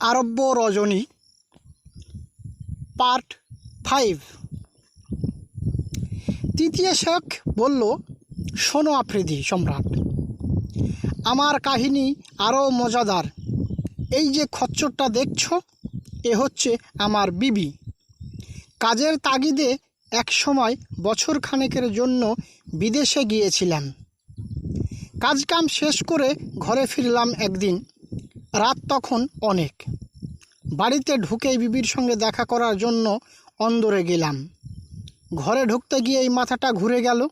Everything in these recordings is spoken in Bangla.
আরব্য রজনী পার্ট ফাইভ তৃতীয় শেখ বলল, শোনো আফ্রিদি সম্রাট, আমার কাহিনী আরও মজাদার। এই যে খচ্চরটা দেখছ, এ হচ্ছে আমার বিবি। কাজের তাগিদে এক সময় বছর খানেকের জন্য বিদেশে গিয়েছিলাম। কাজকাম শেষ করে ঘরে ফিরলাম একদিন, রাত তখন অনেক। বাড়িতে ঢুকেই বিবির সঙ্গে দেখা করার জন্য অন্দরে গেলাম। ঘরে ঢুকতে গিয়ে এই মাথাটা ঘুরে গেল।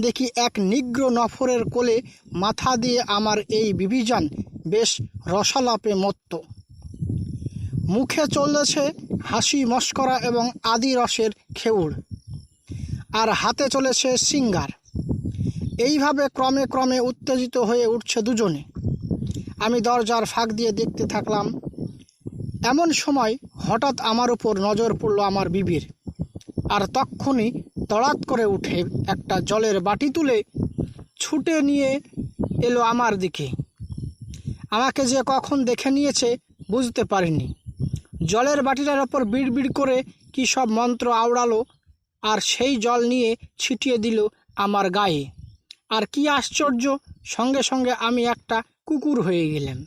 দেখি এক নিগ্র নফরের কোলে মাথা দিয়ে আমার এই বিবিজান বেশ রসালাপে মত্ত। মুখে চলেছে হাসি মস্করা এবং আদি রসের খেউড়। আর হাতে চলেছে সিঙ্গার। এইভাবে ক্রমে ক্রমে উত্তেজিত হয়ে উঠছে দুজনে। আমি দরজার ফাঁক দিয়ে দেখতে থাকলাম। এমন সময় হঠাৎ আমার উপর নজর পড়ল আমার বিবির। আর তক্ষুনি তড়াৎ করে উঠে একটা জলের বাটি তুলে ছুটে নিয়ে এলো আমার দিকে। আমাকে যে কখন দেখে নিয়েছে বুঝতে পারিনি। জলের বাটিটার ওপর বিড় বিড় করে কী সব মন্ত্র আওড়ালো আর সেই জল নিয়ে ছিটিয়ে দিল আমার গায়ে। আর কি আশ্চর্য, সঙ্গে সঙ্গে আমি একটা কুকুর হয়ে গেলাম।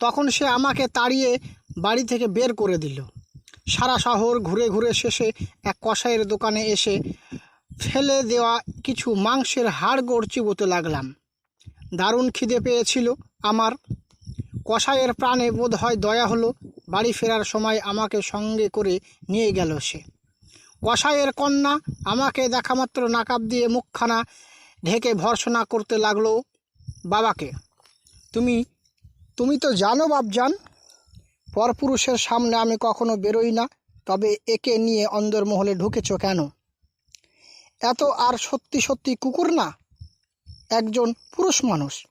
তখন সে আমাকে তাড়িয়ে বাড়ি থেকে বের করে দিল। সারা শহর ঘুরে ঘুরে শেষে এক কসাইয়ের দোকানে এসে ফেলে দেওয়া কিছু মাংসের হাড় গোড় চিবোতে লাগলাম। দারুণ খিদে পেয়েছিল আমার। কসাইয়ের প্রাণে বোধ হয় দয়া হলো, বাড়ি ফেরার সময় আমাকে সঙ্গে করে নিয়ে গেল সে। কসাইয়ের কন্যা আমাকে দেখামাত্র নাকাব দিয়ে মুখখানা ঢেকে ভর্সনা করতে লাগল, বাবাকে, তুমি তুমি তো জানো বাপজান, পরপুরুষের সামনে আমি কখনো বেরোই না, তবে একে নিয়ে অন্দরমহলে ঢুকেছ কেন? এত আর সত্যি সত্যি কুকুর না? একজন পুরুষ মানুষ।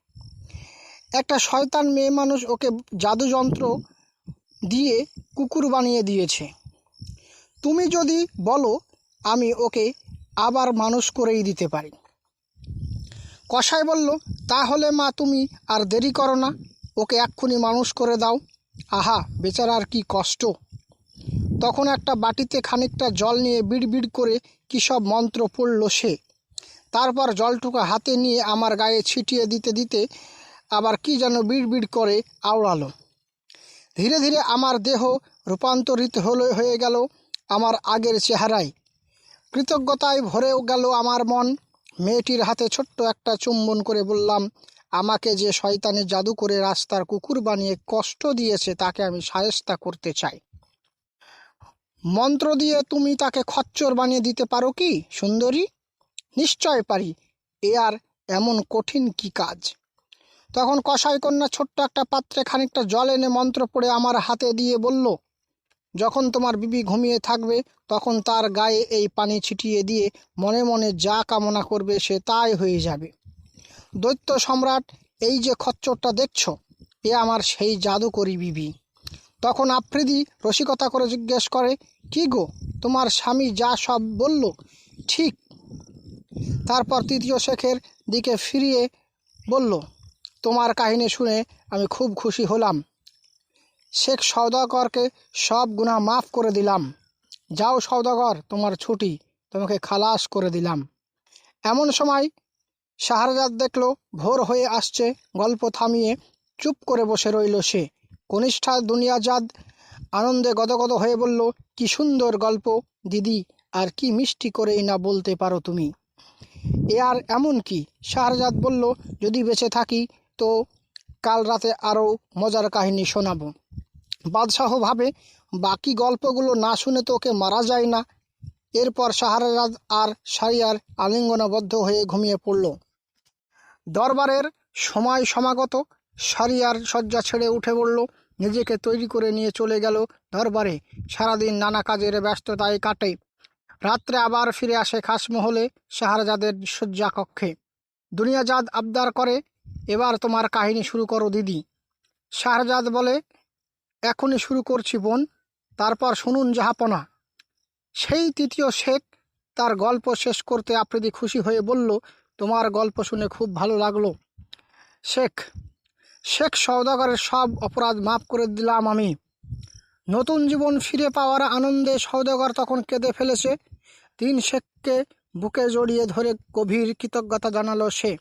একটা শয়তান মেয়ে মানুষ ওকে জাদুযন্ত্র দিয়ে কুকুর বানিয়ে দিয়েছে। তুমি যদি বলো, আমি ওকে আবার মানুষ করেই দিতে পারি। কসাই বলল, তাহলে মা তুমি আর দেরি করো না। ওকে এক্ষুনি মানুষ করে দাও। আহা, বেচারার কি কষ্ট। তখন একটা বাটিতে খানিকটা জল নিয়ে বিড় বিড় করে কী সব মন্ত্র পড়ল সে। তারপর জলটুকু হাতে নিয়ে আমার গায়ে ছিটিয়ে দিতে দিতে আবার কি যেন বিড় বিড় করে আওড়ালো। ধীরে ধীরে আমার দেহ রূপান্তরিত হলে, হয়ে গেল আমার আগের চেহারায়। কৃতজ্ঞতায় ভরেও গেল আমার মন। মেয়েটির হাতে ছোট্ট একটা চুম্বন করে বললাম আমাকে যে শয়তানি জাদু করে রাস্তার কুকুর বানিয়ে কষ্ট দিয়েছে, তাকে আমি সায়স্তা করতে চাই। মন্ত্র দিয়ে তুমি তাকে খচ্চর বানিয়ে দিতে পারো কি, সুন্দরী? নিশ্চয় পারি। এ আর এমন কঠিন কি কাজ? তখন কসাই কন্যা ছোট্ট একটা পাত্রে খানিকটা জল এনে মন্ত্র পড়ে আমার হাতে দিয়ে বলল, যখন তোমার বিবি ঘুমিয়ে থাকবে, তখন তার গায়ে এই পানি ছিটিয়ে দিয়ে মনে মনে যা কামনা করবে সে তাই হয়ে যাবে। দৈত্য সম্রাট, এই যে খচ্চরটা দেখছ, এ আমার সেই জাদুকরি বিবি। তখন আফ্রিদি রসিকতা করে জিজ্ঞেস করে, কি গো, তোমার স্বামী যা সব বলল, ঠিক? তারপর তৃতীয় শেখের দিকে ফিরিয়ে বলল, তোমার কাহিনী শুনে আমি খুব খুশি হলাম। শেখ সওদাগরকে সব গুণা মাফ করে দিলাম। যাও সওদাগর, তোমার ছুটি, তোমাকে খালাস করে দিলাম। এমন সময় শাহরজাদ দেখল, ভোর হয়ে আসছে, গল্প থামিয়ে চুপ করে বসে রইল সে। কনিষ্ঠা দুনিয়াজাদ আনন্দে গদগদ হয়ে বলল, কি সুন্দর গল্প, দিদি, আর কি মিষ্টি করেই না বলতে পারো তুমি? এ আর এমন কি? শাহরজাদ বলল, যদি বেঁচে থাকি, তো কাল রাতে আরও মজার কাহিনী শোনাবো। বাদশাহ ভাবে, বাকি গল্পগুলো না শুনে তো ওকে মারা যায় না। এরপর শাহরাজ আর সারিয়ার আলিঙ্গনাবদ্ধ হয়ে ঘুমিয়ে পড়ল। দরবারের সময় সমাগত সারিয়ার শয্যা ছেড়ে উঠে পড়ল। নিজেকে তৈরি করে নিয়ে চলে গেল দরবারে। সারাদিন নানা কাজের ব্যস্ততায় কাটে। রাত্রে আবার ফিরে আসে খাসমহলে শাহরাজাদের শয্যা কক্ষে। দুনিয়াজাদ আবদার করে, এবার তোমার কাহিনী শুরু করো দিদি। শাহজাদ বলে, এখনই শুরু করছি বোন, তারপর শুনুন জাহাপনা সেই তৃতীয় শেখ তার গল্প শেষ করতে আফ্রিদি খুশি হয়ে বলল তোমার গল্প শুনে খুব ভালো লাগল। শেখ শেখ সওদাগরের সব অপরাধ মাফ করে দিলাম আমি। নতুন জীবন ফিরে পাওয়ার আনন্দে সওদাগর তখন কেঁদে ফেলেছে। তিন শেখকে বুকে জড়িয়ে ধরে গভীর কৃতজ্ঞতা জানালো সে।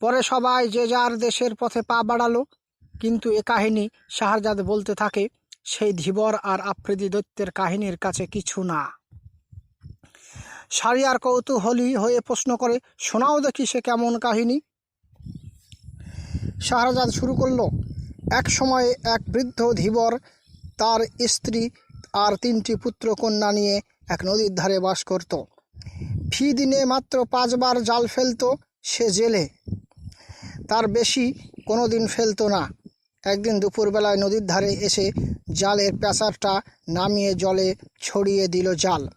পরে সবাই যে যার দেশের পথে পা বাড়ালো, কিন্তু এ কাহিনী শাহজাদ বলতে থাকে, সেই ধীবর আর আফ্রিদি দৈত্যের কাহিনীর কাছে কিছু না। সারিয়ার কৌতূহলী হয়ে প্রশ্ন করে, শোনাও দেখি সে কেমন কাহিনী? শাহরাজাদ শুরু করল, এক সময়ে এক বৃদ্ধ ধীবর, তার স্ত্রী আর তিনটি পুত্র কন্যা নিয়ে এক নদীর ধারে বাস করত। ফি দিনে মাত্র পাঁচবার জাল ফেলতো সে জেলে। তার বেশি কোনো দিন ফেলতো না। একদিন দুপুরবেলায় নদীর ধারে এসে জালের প্যাঁচারটা নামিয়ে জলে ছড়িয়ে দিল জাল।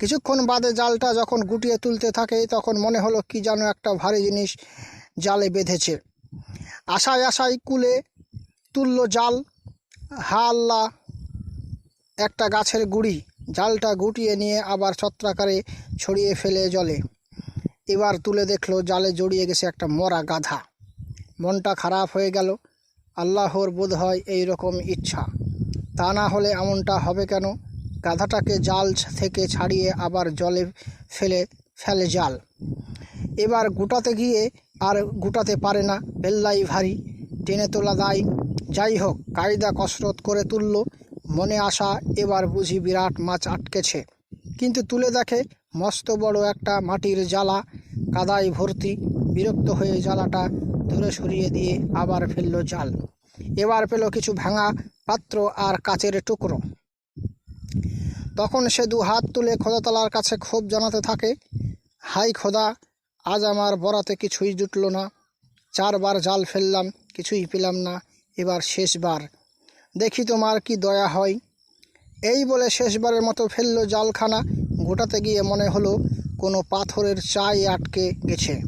কিছুক্ষণ বাদে জালটা যখন গুটিয়ে তুলতে থাকে, তখন মনে হলো কি যেন একটা ভারী জিনিস জালে বেঁধেছে। আশায় আশায় কুলে তুলল জাল। হা আল্লাহ একটা গাছের গুড়ি। জালটা গুটিয়ে নিয়ে আবার ছত্রাকারে ছড়িয়ে ফেলে জলে। এবার তুলে দেখল জালে জড়িয়ে গেছে একটা মরা গাধা। মনটা খারাপ হয়ে গেল। আল্লাহর বোধ হয় এই রকম ইচ্ছা। তা না হলে এমনটা হবে কেন? গাধাটাকে জাল থেকে ছাড়িয়ে আবার জলে ফেলে ফেলে জাল। এবার গুটাতে গিয়ে আর গুটাতে পারে না বেল্লাই ভারী। টেনে তোলা দায়। যাই হোক, কায়দা কসরত করে তুলল। মনে আসা এবার বুঝি বিরাট মাছ আটকেছে। কিন্তু তুলে দেখে মস্ত বড় একটা মাটির জ্বালা। কাদায় ভর্তি, বিরক্ত হয়ে জ্বালাটা দূরে সরিয়ে দিয়ে আবার ফেলল জাল। এবার পেল কিছু ভাঙা পাত্র আর কাচের টুকরো। তখন সে দু হাত তুলে খোদাতলার কাছে ক্ষোভ জানাতে থাকে, হাই খোদা, আজ আমার বরাতে কিছুই জুটলো না। চারবার জাল ফেললাম, কিছুই পেলাম না। এবার শেষবার। দেখি তোমার কি দয়া হয়। এই বলে শেষবারের মতো ফেলল জালখানা। গোটাতে গিয়ে মনে হলো কোনো পাথরের চাই আটকে গেছে।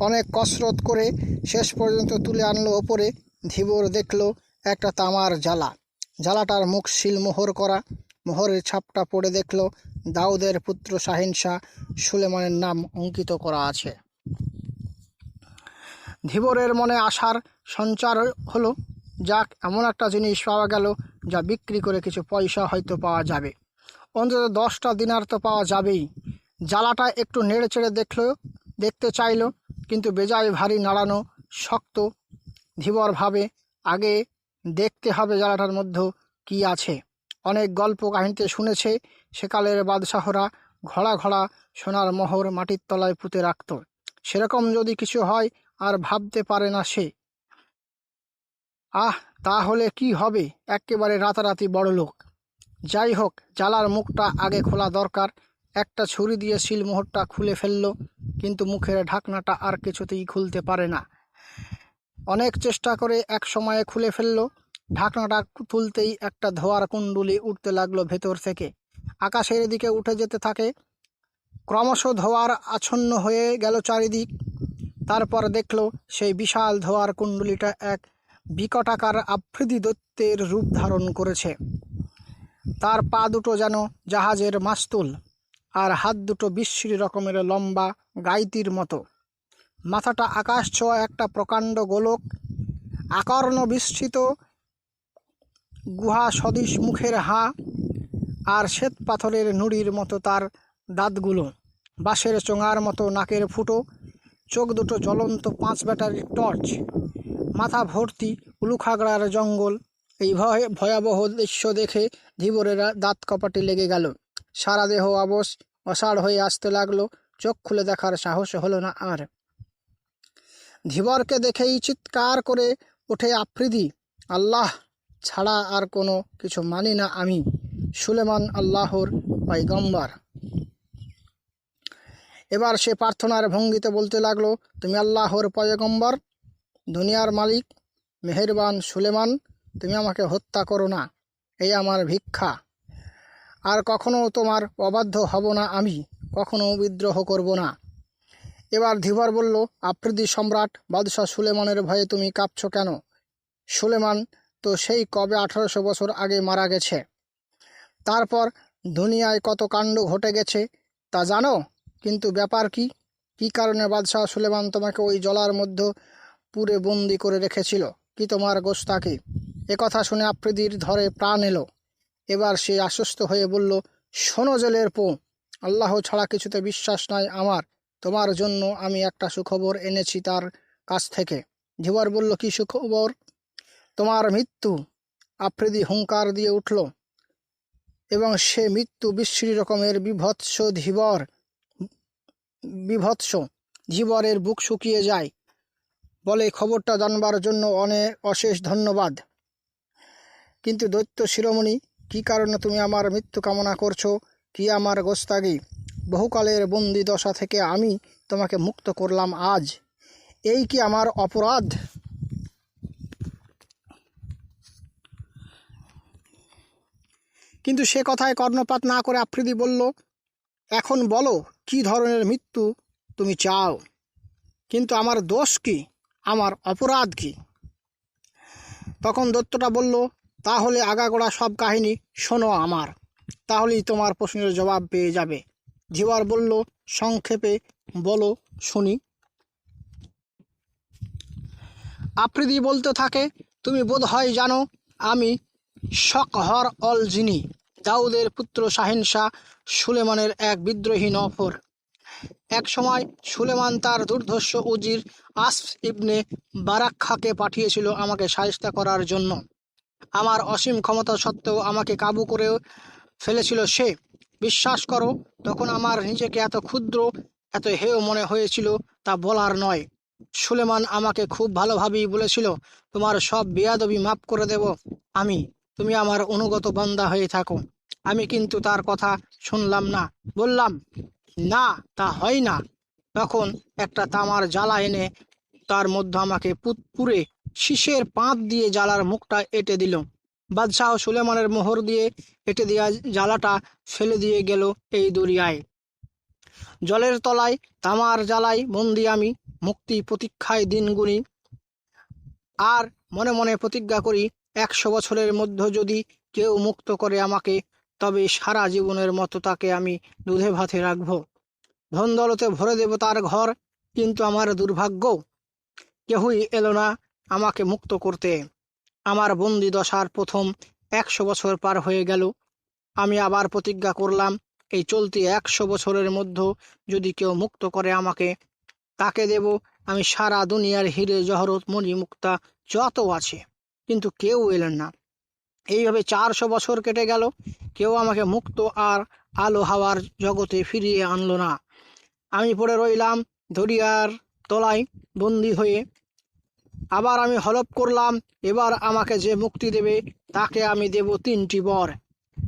অনেক কসরত করে শেষ পর্যন্ত তুলে আনলো ওপরে। ধীবর দেখল একটা তামার জ্বালা। জ্বালাটার মুখ শিল মোহর করা। মোহরের ছাপটা পড়ে দেখল দাউদের পুত্র শাহিন শাহ সুলেমানের নাম অঙ্কিত করা আছে। ধীবরের মনে আশার সঞ্চার হলো, যাক, এমন একটা জিনিস পাওয়া গেল যা বিক্রি করে কিছু পয়সা হয়তো পাওয়া যাবে। অন্তত দশটা দিনার তো পাওয়া যাবেই। জ্বালাটা একটু নেড়ে চেড়ে দেখল, দেখতে চাইলো, কিন্তু বেজায় ভারী নাড়ানো শক্ত। ধীবর ভাবে, আগে দেখতে হবে জ্বালাটার মধ্যে কি আছে। অনেক গল্প কাহিনীতে শুনেছে। সেকালের বাদশাহরা ঘোড়া ঘোড়া সোনার মোহর মাটির তলায় পুঁতে রাখত। সেরকম যদি কিছু হয়, আর ভাবতে পারে না সে। আহ, তাহলে কি হবে? একেবারে রাতারাতি বড় লোক। যাই হোক, জ্বালার মুখটা আগে খোলা দরকার। একটা ছুরি দিয়ে শিলমোহরটা খুলে ফেলল, কিন্তু মুখের ঢাকনাটা আর কিছুতেই খুলতে পারে না। অনেক চেষ্টা করে এক সময়ে খুলে ফেলল ঢাকনাটা তুলতেই একটা ধোয়ার কুণ্ডুলি উঠতে লাগল ভেতর থেকে। আকাশের দিকে উঠে যেতে থাকে। ক্রমশ ধোয়ার আচ্ছন্ন হয়ে গেল চারিদিক। তারপর দেখল সেই বিশাল ধোয়ার কুণ্ডুলিটা এক বিকটাকার আফ্রিদি দৈত্যের রূপ ধারণ করেছে। তার পা দুটো যেন জাহাজের মাস্তুল আর হাত দুটো বিশ্রী রকমের লম্বা গাইতির মতো। মাথাটা আকাশ ছোঁয়া একটা প্রকাণ্ড গোলক, আকর্ণ বিস্তৃত গুহা সদৃশ মুখের হাঁ আর শ্বেত পাথরের নুড়ির মতো তার দাঁতগুলো। বাঁশের চোঙার মতো নাকের ফুটো, চোখ দুটো জ্বলন্ত পাঁচ ব্যাটারির টর্চ, মাথা ভর্তি উলুখাগড়ার জঙ্গল। এই ভয়, ভয়াবহ দৃশ্য দেখে ধীবরেরা দাঁত কপাটে লেগে গেল। সারা দেহ অবশ, অসাড় হয়ে আসতে লাগল। চোখ খুলে দেখার সাহস হলো না আর। ধীবরকে দেখেই চিৎকার করে ওঠে আফ্রিদি আল্লাহ ছাড়া আর কোনো কিছু মানি না আমি, সুলেমান আল্লাহর পাইগম্বার এবার সে প্রার্থনার ভঙ্গিতে বলতে লাগল, তুমি আল্লাহর পয়গম্বর, দুনিয়ার মালিক, মেহেরবান সুলেমান, তুমি আমাকে হত্যা করো না, এই আমার ভিক্ষা। আর কখনো তোমার অবাধ্য হব না আমি, কখনো বিদ্রোহ করব না। এবার ধীবর বলল, আফ্রিদি সম্রাট, বাদশাহ সুলেমানের ভয়ে তুমি কাঁপছ কেন? সুলেমান তো সেই কবে আঠারোশো বছর আগে মারা গেছে? তারপর দুনিয়ায় কত কাণ্ড ঘটে গেছে তা জানো? কিন্তু ব্যাপার কি? কী কারণে বাদশাহ সুলেমান তোমাকে ওই জলার মধ্যে পুরে বন্দি করে রেখেছিল? কি তোমার গোস্তাকে কথা শুনে আফ্রিদির ধরে প্রাণ এলো। এবার সে আশ্বস্ত হয়ে বলল, শোনো জেলের পো, আল্লাহ ছাড়া কিছুতে বিশ্বাস নাই আমার। তোমার জন্য আমি একটা সুখবর এনেছি তার কাছ থেকে। ধিবর বলল, কি সুখবর? তোমার মৃত্যু আফ্রিদি হুঙ্কার দিয়ে উঠল এবং সে মৃত্যু বিশ্রী রকমের বিভৎস ধীবর, বিভৎস ধীবরের বুক শুকিয়ে যায় বলে খবরটা জানবার জন্য অনেক অশেষ ধন্যবাদ। কিন্তু দৈত্য শিরোমণি, কি কারণে তুমি আমার মৃত্যু কামনা করছ? কি আমার গোস্তাগি? বহুকালের বন্দি দশা থেকে আমি তোমাকে মুক্ত করলাম আজ। এই কি আমার অপরাধ? কিন্তু সে কথায় কর্ণপাত না করে আফ্রিদি বলল, এখন বলো, কি ধরনের মৃত্যু তুমি চাও? কিন্তু আমার দোষ কি? আমার অপরাধ কি? তখন দত্তটা বলল, তাহলে আগাগোড়া সব কাহিনী শোনো আমার, তাহলেই তোমার প্রশ্নের জবাব পেয়ে যাবে। ঝিওয়ার বলল, সংক্ষেপে বলো, শুনি। আফ্রিদি বলতে থাকে, তুমি বোধ হয় জানো, আমি শকহর অল জিনি, দাউদের পুত্র শাহিন শাহ সুলেমানের এক বিদ্রোহী নফর। এক সময় সুলেমান তার দুর্ধর্ষ উজির আসফ ইবনে বারাক্ষাকে পাঠিয়েছিল আমাকে সাহিস্তা করার জন্য। আমার অসীম ক্ষমতা সত্ত্বেও আমাকে কাবু করে ফেলেছিল সে। বিশ্বাস করো, তখন আমার নিজেকে এত ক্ষুদ্র, এত হেয় মনে হয়েছিল তা বলার নয়। সুলেমান আমাকে খুব ভালোভাবেই বলেছিল, তোমার সব বেয়াদবি মাফ করে দেব, আমি তুমি আমার অনুগত বান্দা হয়ে থাকো। আমি কিন্তু তার কথা শুনলাম না। বললাম, না, তা হয় না। তখন একটা তামার জ্বালা এনে তার মধ্যে আমাকে পুরে শীষের পাঁত দিয়ে জ্বালার মুখটা এঁটে দিল। বাদশাহ সুলেমানের মোহর দিয়ে এঁটে দেওয়া জ্বালাটা ফেলে দিয়ে গেল এই দরিয়ায়। জলের তলায় তামার জ্বালায় বন্দি আমি মুক্তি প্রতীক্ষায় দিন গুনি আর মনে মনে প্রতিজ্ঞা করি একশো বছরের মধ্যে যদি কেউ মুক্ত করে আমাকে, তবে সারা জীবনের মতো তাকে আমি দুধে ভাতে রাখব। ধন দলতে ভরে দেব তার ঘর, কিন্তু আমার দুর্ভাগ্য, কেহই এলো না আমাকে মুক্ত করতে। আমার বন্দি দশার প্রথম একশো বছর পার হয়ে গেল। আমি আবার প্রতিজ্ঞা করলাম, এই চলতি একশো বছরের মধ্যে যদি কেউ মুক্ত করে আমাকে, তাকে দেব। আমি সারা দুনিয়ার হিরে জহরত মণি মুক্তা যত আছে। কিন্তু কেউ এলেন না। এইভাবে চারশো বছর কেটে গেল, কেউ আমাকে মুক্ত আর আলো হাওয়ার জগতে ফিরিয়ে আনলো না। আমি পড়ে রইলাম দরিয়ার তলায় বন্দি হয়ে। আবার আমি হলপ করলাম, এবার আমাকে যে মুক্তি দেবে, তাকে আমি দেব তিনটি বর।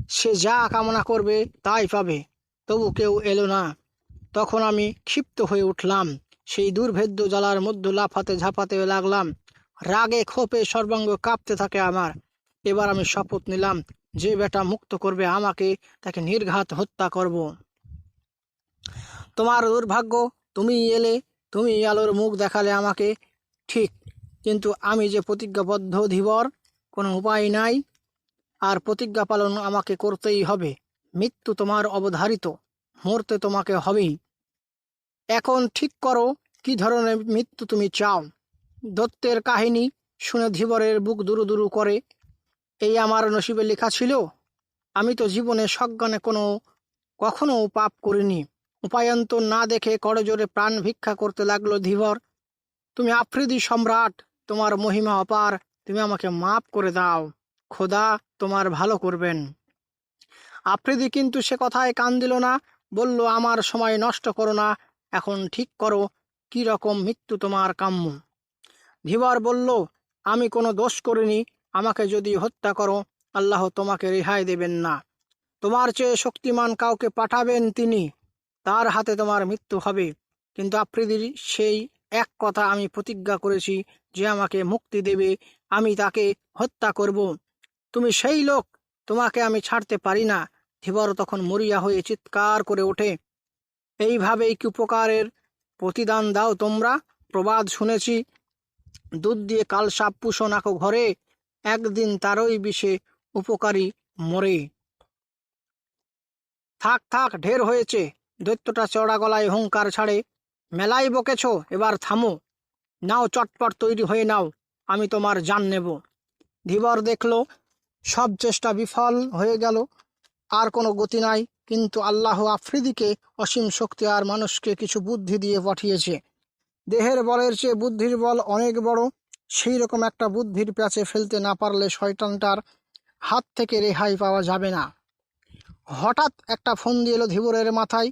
সে যা কামনা করবে, তাই পাবে, তবু কেউ এলো না। তখন আমি ক্ষিপ্ত হয়ে উঠলাম, সেই দুর্ভেদ্য জ্বালার মধ্যে লাফাতে ঝাঁপাতে লাগলাম। রাগে ক্ষোভে সর্বাঙ্গ কাঁপতে থাকে আমার। এবার আমি শপথ নিলাম, যে বেটা মুক্ত করবে আমাকে, তাকে নির্ঘাত হত্যা করব। তোমার দুর্ভাগ্য, তুমি এলে, তুমি আলোর মুখ দেখালে আমাকে। ঠিক, কিন্তু আমি যে প্রতিজ্ঞাবদ্ধ ধীবর, কোনো উপায় নাই। আর প্রতিজ্ঞা পালন আমাকে করতেই হবে। মৃত্যু তোমার অবধারিত, মরতে তোমাকে হবেই। এখন ঠিক করো, কি ধরনের মৃত্যু তুমি চাও? দত্তের কাহিনী শুনে ধীবরের বুক দুরু দুরু করে, এই আমার নসিবে লেখা ছিল, আমি তো জীবনে সজ্ঞানে কোনো, কখনো পাপ করিনি। উপায়ন্তর না দেখে করজোরে প্রাণ ভিক্ষা করতে লাগল ধীবর। তুমি আফ্রিদি সম্রাট, তোমার মহিমা অপার, তুমি আমাকে মাপ করে দাও, খোদা তোমার ভালো করবেন আফ্রিদি কিন্তু সে কথায় কান দিল না, বলল, আমার সময় নষ্ট করো না, এখন ঠিক করো, কি রকম মৃত্যু তোমার কাম্য। ধীবর বলল, আমি কোনো দোষ করিনি, আমাকে যদি হত্যা করো, আল্লাহ তোমাকে রেহাই দেবেন না। তোমার চেয়ে শক্তিমান কাউকে পাঠাবেন তিনি, তার হাতে তোমার মৃত্যু হবে। কিন্তু আফ্রিদির সেই এক কথা আমি প্রতিজ্ঞা করেছি যে আমাকে মুক্তি দেবে, আমি তাকে হত্যা করব। তুমি সেই লোক, তোমাকে আমি ছাড়তে পারি না। ধীবর তখন মরিয়া হয়ে চিৎকার করে ওঠে, এইভাবেই কি উপকারের প্রতিদান দাও তোমরা? প্রবাদ শুনেছি দুধ দিয়ে কাল সাপ পুষো নাকো ঘরে, একদিন তারই বিষে উপকারী মরে। থাক থাক, ঢের হয়েছে, দৈত্যটা চড়া গলায় হুঙ্কার ছাড়ে মেলাই বকেছ, এবার থামো। নাও চটপট তৈরি হয়ে নাও, আমি তোমার জান নেব। ধীবর দেখল, সব চেষ্টা বিফল হয়ে গেল, আর কোনো গতি নাই, কিন্তু আল্লাহ আফ্রিদিকে অসীম শক্তি আর মানুষকে কিছু বুদ্ধি দিয়ে পাঠিয়েছে। দেহের বলের চেয়ে বুদ্ধির বল অনেক বড়। সেই রকম একটা বুদ্ধির প্যাচে ফেলতে না পারলে শয়তানটার হাত থেকে রেহাই পাওয়া যাবে না। হঠাৎ একটা ফোন দিয়ে এলো ধীবরের মাথায়।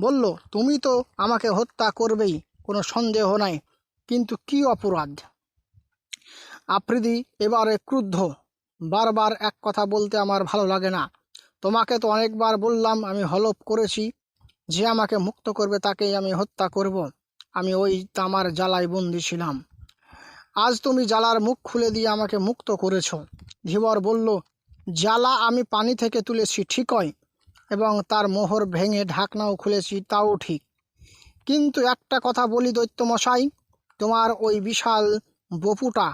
বলল, তুমি তো আমাকে হত্যা করবেই, কোনো সন্দেহ নাই। কিন্তু কি অপরাধ? আফ্রিদি এবারে ক্রুদ্ধ। বারবার এক কথা বলতে আমার ভালো লাগে না। তোমাকে তো অনেকবার বললাম, আমি হলপ করেছি। যে আমাকে মুক্ত করবে তাকেই আমি হত্যা করব। আমি ওই তামার জ্বালায় বন্দি ছিলাম। আজ তুমি জ্বালার মুখ খুলে দিয়ে আমাকে মুক্ত করেছ। ধীবর বলল, জ্বালা আমি পানি থেকে তুলেছি, ঠিকই, এবং তার মোহর ভেঙে ঢাকনাও খুলেছি, তাও ঠিক। কিন্তু একটা কথা বলি দৈত্যমশাই, তোমার ওই বিশাল বপুটা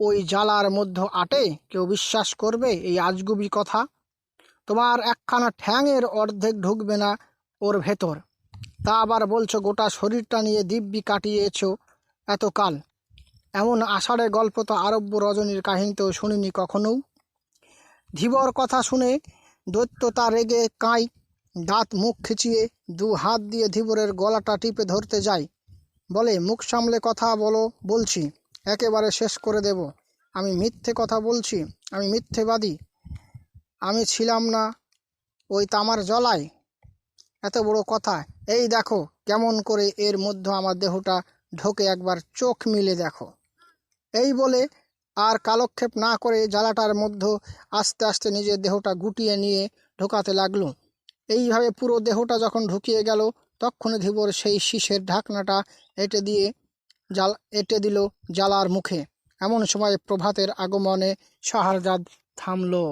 ওই জ্বালার মধ্যে আটে? কেউ বিশ্বাস করবে এই আজগুবি কথা? তোমার একখানা ঠ্যাংয়ের অর্ধেক ঢুকবে না ওর ভেতর। তা আবার বলছো, গোটা শরীরটা নিয়ে দিব্যি কাটিয়েছ এতকাল। এমন আষাঢ়ে গল্প তো আরব্য রজনীর কাহিনীতেও শুনিনি কখনো ধীবর কথা শুনে দৈত্য তা রেগে কাঁই, দাঁত মুখ খিচিয়ে দু হাত দিয়ে ধীবরের গলাটা টিপে ধরতে যায় বলে, মুখ সামলে কথা বলো, বলছি, একেবারে শেষ করে দেব। আমি মিথ্যে কথা বলছি, আমি মিথ্যেবাদী। আমি ছিলাম না ওই তামার জলায় এত বড় কথা। এই দেখো, কেমন করে এর মধ্যে আমার দেহটা ঢোকে একবার চোখ মিলে দেখো। এই বলে আর কালক্ষেপ না করে জ্বালাটার মধ্যে আস্তে আস্তে নিজের দেহটা গুটিয়ে নিয়ে ঢোকাতে লাগল। এইভাবে পুরো দেহটা যখন ঢুকিয়ে গেল তখন ধীবর সেই শীষের ঢাকনাটা এটে দিয়ে জাল এটে দিল জ্বালার মুখে। এমন সময় প্রভাতের আগমনে শাহরজাদ থামলো।